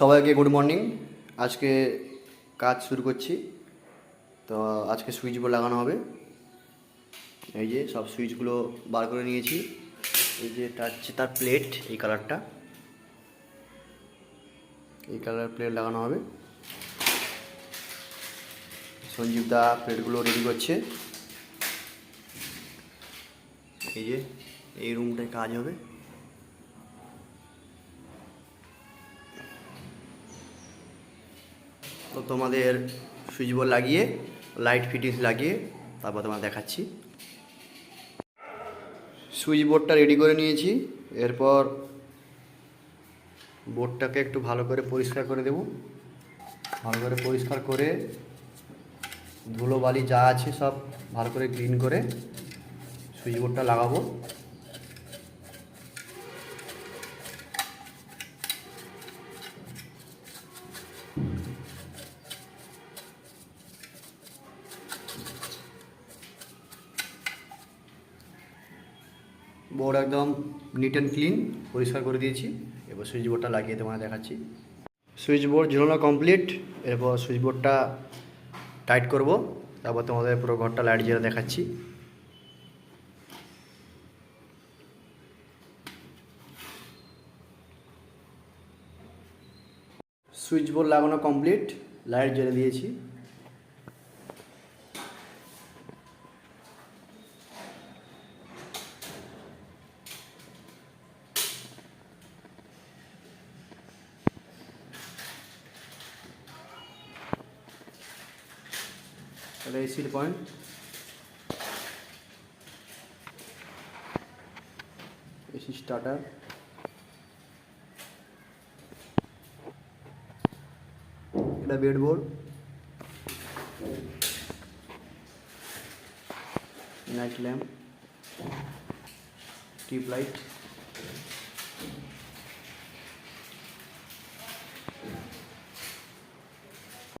সবাইকে good morning আজকে কাজ শুরু করছি। তো আজকে সুইচ বোর্ড লাগানো হবে। এই যে সব সুইচগুলো বার করে নিয়েছি। এই যে এটা হচ্ছে তার প্লেট এই কালারটা এই কালার প্লেট লাগানো হবে। সঞ্জীব দা প্লেটগুলো রেডি করছে। এই যে এই রুমটায় কাজ হবে। তো তোমাদের সুইচ বোর্ড লাগিয়ে, লাইট ফিটিংস লাগিয়ে তারপর তোমার দেখাচ্ছি। সুইচ বোর্ডটা রেডি করে নিয়েছি, এরপর বোর্ডটাকে একটু ভালো করে পরিষ্কার করে দেব। ভালো করে পরিষ্কার করে ধুলো বালি যা আছে সব ভালো করে ক্লিন করে সুইচ বোর্ডটা লাগাবো। বোর্ড একদম নিট অ্যান্ড ক্লিন পরিষ্কার করে দিয়েছি। এবার সুইচ বোর্ডটা লাগিয়ে তোমায় দেখাচ্ছি। সুইচ বোর্ড ঝুলানো কমপ্লিট এরপর সুইচ বোর্ডটা টাইট করব। তারপর তোমাদের পুরো ঘরটা লাইট জ্বালা দেখাচ্ছি। সুইচ বোর্ড লাগানো কমপ্লিট লাইট জ্বেলে দিয়েছি। তাহলে এসির পয়েন্ট এসি স্টার্টার এটা bed board night lamp tube light